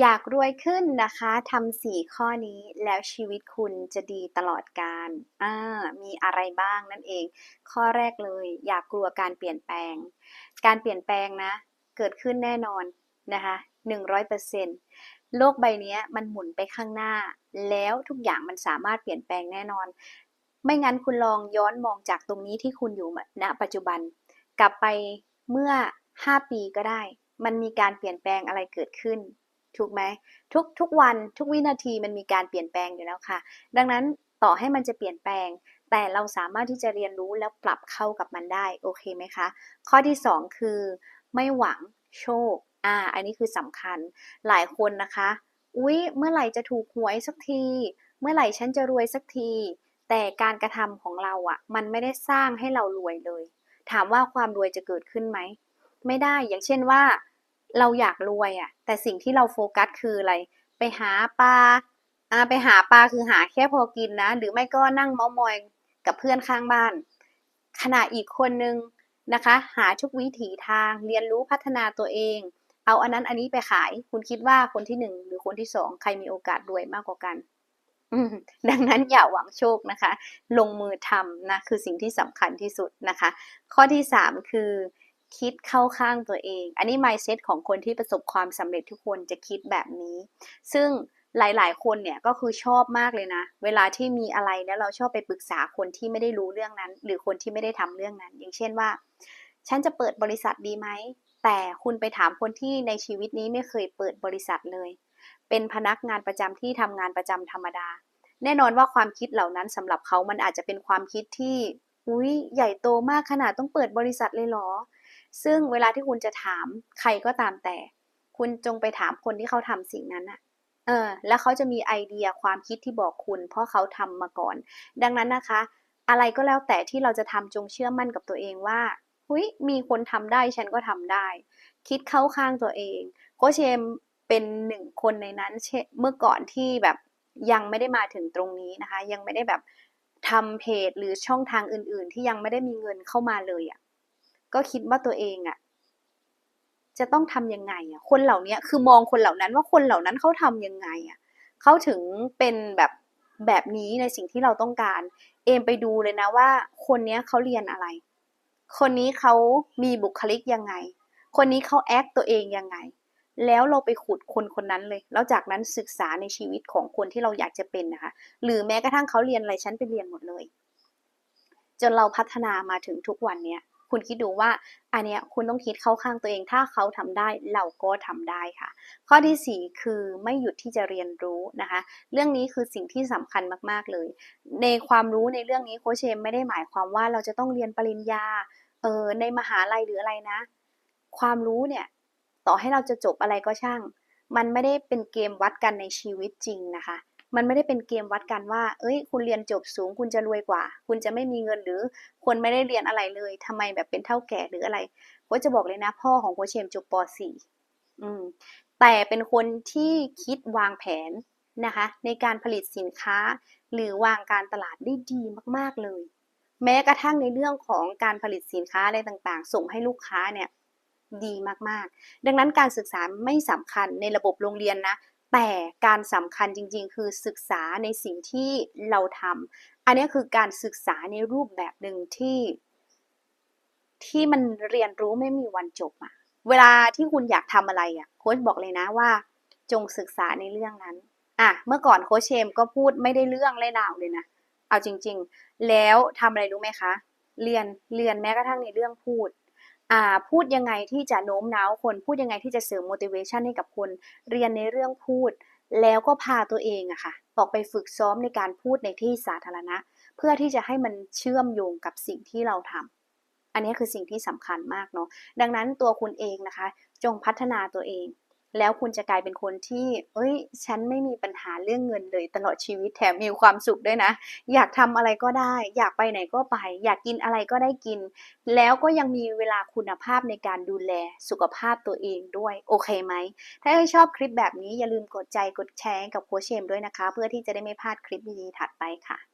อยากรวยขึ้นนะคะทำสี่ข้อนี้แล้วชีวิตคุณจะดีตลอดกาลอ่ามีอะไรบ้างนั่นเอง ข้อแรกเลย อยากกลัวการเปลี่ยนแปลง การเปลี่ยนแปลงนะ เกิดขึ้นแน่นอนนะคะหนึ่งร้อยเปอร์เซ็นต์โลกใบนี้มันหมุนไปข้างหน้า แล้วทุกอย่างมันสามารถเปลี่ยนแปลงแน่นอน ไม่งั้นคุณลองย้อนมองจากตรงนี้ที่คุณอยู่ณปัจจุบัน กลับไปเมื่อ 5 ปีก็ได้ มันมีการเปลี่ยนแปลงอะไรเกิดขึ้น ถูกไหมทุกทุกวันทุกวินาทีมันมีการเปลี่ยนแปลงอยู่แล้วค่ะ ดังนั้นต่อให้มันจะเปลี่ยนแปลง แต่เราสามารถที่จะเรียนรู้แล้วปรับเข้ากับมันได้โอเคไหมคะ ข้อที่ 2 คือ ไม่หวังโชคอ่าอันนี้คือสำคัญหลายคนนะคะ อุ๊ยเมื่อไหร่จะถูกหวยสักที เมื่อไหร่ฉันจะรวยสักที แต่การกระทำของเราอะ่ะมันไม่ได้สร้างให้เรารวยเลย ถามว่าความรวยจะเกิดขึ้นไหมไม่ได้อย่างเช่นว่า เราอยากรวยอะ่ะ แต่สิ่งที่เราโฟกัสคืออะไร ไปหาปลาอ่าไปหาปลาคือหาแค่พอกินนะ หรือไม่ก็นั่งเมามอยกับเพื่อนข้างบ้าน ขณะอีกคนนึงนะคะ หาทุกวิถีทางเรียนรู้พัฒนาตัวเอง เอาอันนั้นอันนี้ไปขาย คุณคิดว่าคนที่หนึ่งหรือคนที่สองใครมีโอกาสรวยมากกว่ากันดังนั้นอย่าหวังโชคนะคะ ลงมือทำนะคือสิ่งที่สำคัญที่สุดนะคะ ข้อที่3คือ คิดเข้าข้างตัวเอง อันนี้ mindset ของคนที่ประสบความสำเร็จทุกคนจะคิดแบบนี้ ซึ่งหลาย ๆ คนเนี่ยก็คือชอบมากเลยนะ เวลาที่มีอะไรแล้วเราชอบไปปรึกษาคนที่ไม่ได้รู้เรื่องนั้น หรือคนที่ไม่ได้ทำเรื่องนั้น อย่างเช่นว่า ฉันจะเปิดบริษัทดีไหม แต่คุณไปถามคนที่ในชีวิตนี้ไม่เคยเปิดบริษัทเลย เป็นพนักงานประจำที่ทำงานประจำธรรมดา แน่นอนว่าความคิดเหล่านั้นสำหรับเขามันอาจจะเป็นความคิดที่ อุ้ยใหญ่โตมากขนาดต้องเปิดบริษัทเลยเหรอ ซึ่งเวลาที่คุณจะถามใครก็ตามแต่ คุณจงไปถามคนที่เขาทำสิ่งนั้นอะเออ แล้วเขาจะมีไอเดียความคิดที่บอกคุณ เพราะเขาทำมาก่อน ดังนั้นนะคะ อะไรก็แล้วแต่ที่เราจะทำจงเชื่อมั่นกับตัวเองว่าหุยมีคนทำได้ฉันก็ทำได้ คิดเข้าข้างตัวเองโคชเชมเป็นหนึ่งคนในนั้นเมื่อก่อนที่แบบยังไม่ได้มาถึงตรงนี้นะคะ ยังไม่ได้แบบทำเพจหรือช่องทางอื่น ๆ ที่ยังไม่ได้มีเงินเข้ามาเลยอะ่ะ ก็คิดว่าตัวเองอะ่ะจะต้องทำยังไงอะ่ะคนเหล่านี้คือมองคนเหล่านั้นว่าคนเหล่านั้นเขาทำยังไงอะ่ะเขาถึงเป็นแบบแบบนี้ในสิ่งที่เราต้องการ เอมไปดูเลยนะว่า คนนี้เขาเรียนอะไร คนนี้เขามีบุคลิกยังไง คนนี้เขาแอคตัวเองยังไง แล้วเราไปขุดคนคนนั้นเลย แล้วจากนั้นศึกษาในชีวิตของคนที่เราอยากจะเป็นนะคะ หรือแม้กระทั่งเขาเรียนอะไรฉันไปเรียนหมดเลย จนเราพัฒนามาถึงทุกวันเนี้ย คุณคิดดูว่าอันเนี้ยคุณต้องคิดเข้าข้างตัวเอง ถ้าเขาทำได้เราก็ทำได้ค่ะ ข้อที่ 4 คือไม่หยุดที่จะเรียนรู้นะคะ เรื่องนี้คือสิ่งที่สำคัญมากๆเลย ในความรู้ในเรื่องนี้โคชเชมไม่ได้หมายความว่าเราจะต้องเรียนปริญญาเออในมหาลัยหรืออะไรนะ ความรู้เนี่ยต่อให้เราจะจบอะไรก็ช่าง มันไม่ได้เป็นเกมวัดกันในชีวิตจริงนะคะ มันไม่ได้เป็นเกมวัดกันว่า เอ้ย คุณเรียนจบสูงคุณจะรวยกว่า คุณจะไม่มีเงินหรือคนไม่ได้เรียนอะไรเลยทำไมแบบเป็นเท่าแก่หรืออะไรก็จะบอกเลยนะ พ่อของโคเชมจบป .4 อืมแต่เป็นคนที่คิดวางแผนนะคะ ในการผลิตสินค้า หรือวางการตลาดได้ดีมาก ๆเลย แม้กระทั่งในเรื่องของการผลิตสินค้าอะไรต่างๆ ส่งให้ลูกค้าเนี่ยดีมากๆ ดังนั้นการศึกษาไม่สำคัญในระบบโรงเรียนนะ แต่การสำคัญจริงๆ คือศึกษาในสิ่งที่เราทำอันนี้คือการศึกษาในรูปแบบหนึ่งที่ ที่มันเรียนรู้ไม่มีวันจบอะเวลาที่คุณอยากทำอะไรอะโค้ชบอกเลยนะว่า จงศึกษาในเรื่องนั้นอะเมื่อก่อนโค้ชเชมก็พูดไม่ได้เรื่องเลยดาวเลยนะเอาจริง ๆ แล้วทำอะไรรู้ไหมคะ เรียนเรียนแม้กระทั่งในเรื่องพูด พูดยังไงที่จะโน้มน้าวคนพูดยังไงที่จะเสริม motivation ให้กับคนเรียนในเรื่องพูด แล้วก็พาตัวเองอะค่ะออกไปฝึกซ้อมในการพูดในที่สาธารณะ เพื่อที่จะให้มันเชื่อมโยงกับสิ่งที่เราทำอันนี้คือสิ่งที่สำคัญมากเนาะดังนั้นตัวคุณเองนะคะ จงพัฒนาตัวเอง แล้วคุณจะกลายเป็นคนที่ เอ้ย ฉันไม่มีปัญหาเรื่องเงินเลย ตลอดชีวิตแถมมีความสุขด้วยนะ อยากทำอะไรก็ได้ อยากไปไหนก็ไป อยากกินอะไรก็ได้กิน แล้วก็ยังมีเวลาคุณภาพในการดูแลสุขภาพตัวเองด้วย โอเคไหม ถ้าชอบคลิปแบบนี้อย่าลืมกดใจกดแชร์กับโคชเชมด้วยนะคะ เพื่อที่จะได้ไม่พลาดคลิปดีๆถัดไปค่ะ